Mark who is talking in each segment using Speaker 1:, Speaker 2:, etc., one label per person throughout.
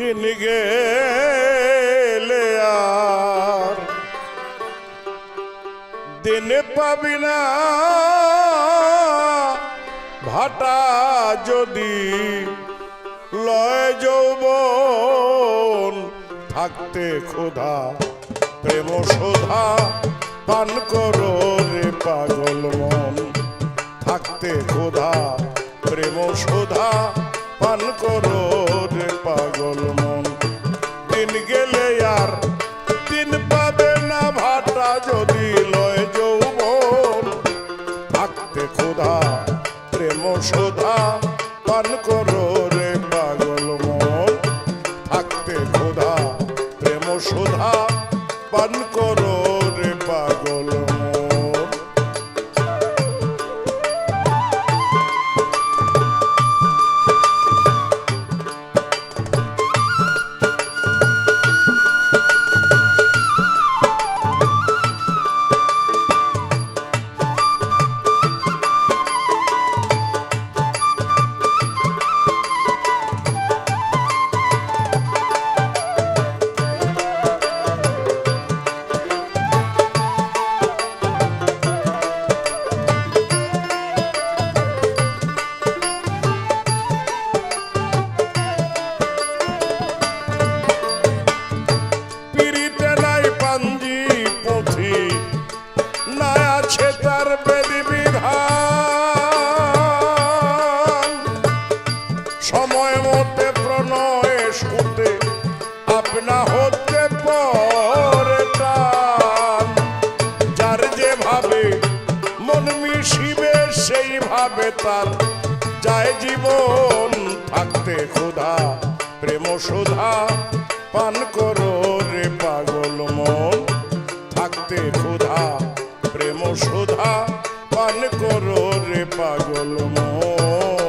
Speaker 1: দিন পাবি না। ভাটা যদি লয় যৌবন, থাকতে ক্ষুধা, প্রেম সোধা পান করো রে পাগল মন। থাকতে ক্ষুধা, প্রেম সোধা পান করো রে পাগল মন। প্রেম পান করো। যায় জীবন থাকতে ক্ষুধা প্রেম সুধা পান করো রে পাগল মন। থাকতে ক্ষুধা প্রেম সুধা পান করো রে পাগল মন।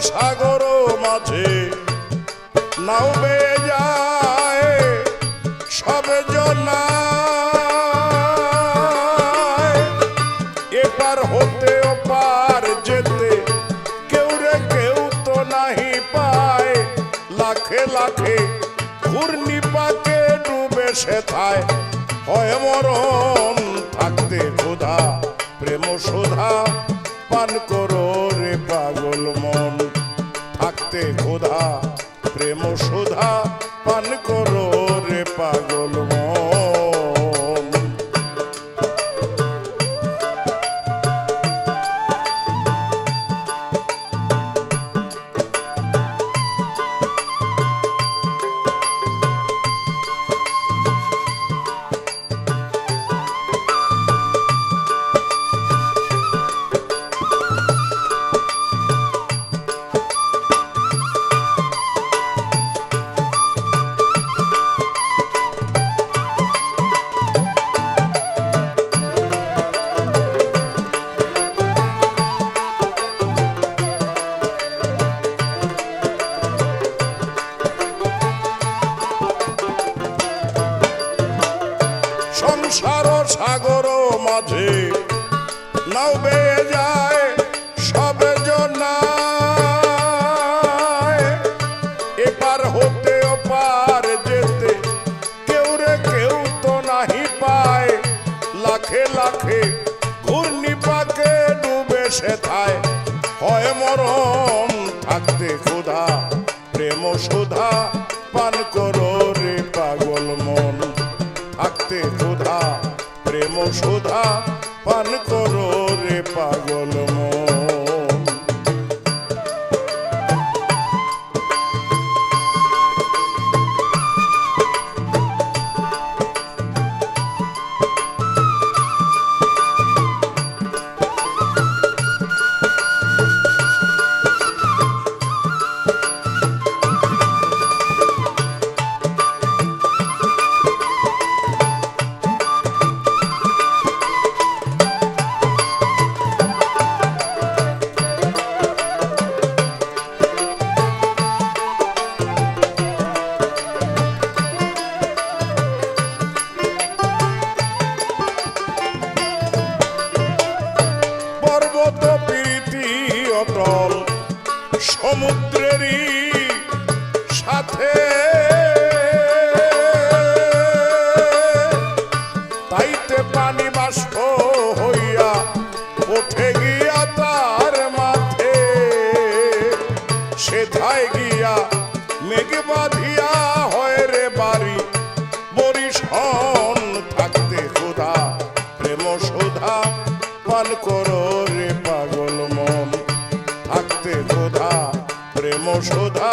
Speaker 1: সাগর মাঝে নাও সবে এপার হতে ওপার যেতে কেউ রে কেউ তো নাহি পায়। লাখে লাখে ঘূর্ণি পাকে ডুবে সেথায় হয় মরণ থাকতে ক্ষুধা, প্রেম সুধা পান করো রে পাগল মন। থাকতে খোধা প্রেম সুধা পান করো রে পাগল মন। সংসার সাগর মাঝে। নাও বেয়ে যায় সবে এপার হতে ওপার যেতে কেউ রে কেউ তো নাহি পায়। লাখে লাখে ঘূর্ণি পাকে ডুবে সেথায় হয় মরণ থাকতে ক্ষুধা, প্রেম সুধা সমুদ্রেরই সাথে। তাইতে পানি বাষ্প হইয়া ওঠে গিয়া তার মাথে সেথায় গিয়া মেঘ বাঁধিয়া হয় রে বাড়ি। বরিশন থাকতে ক্ষুধা প্রেম সোধা পান করো। প্রেম সুধা।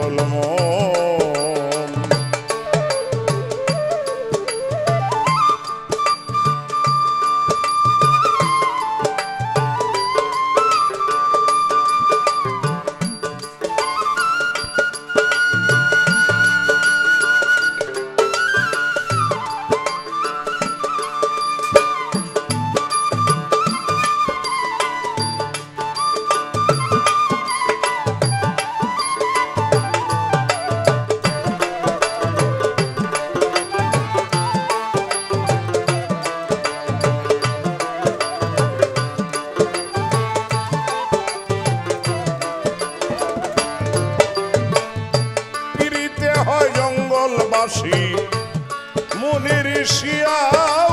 Speaker 1: পাগল জঙ্গলবাসী মুনির শিয়াউলিয়া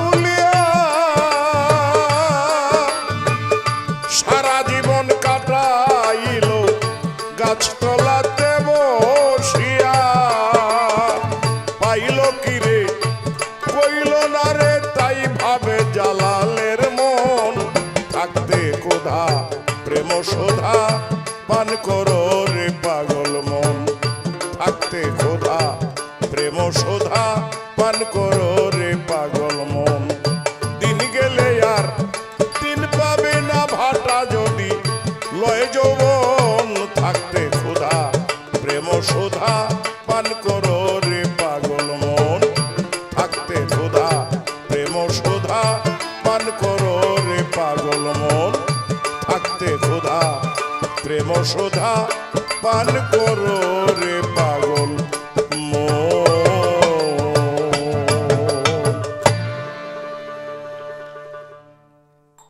Speaker 1: পান করো রে পাগল মন। দিন গেলে আর দিন পাবে না ভাটা যদি। লয় যৌবন থাকতে খোদা প্রেম সোধা, পান করো রে পাগল মন। থাকতে খোদা প্রেম সোধা, পান করো রে পাগল মন। থাকতে প্রেম সোধা, পান করো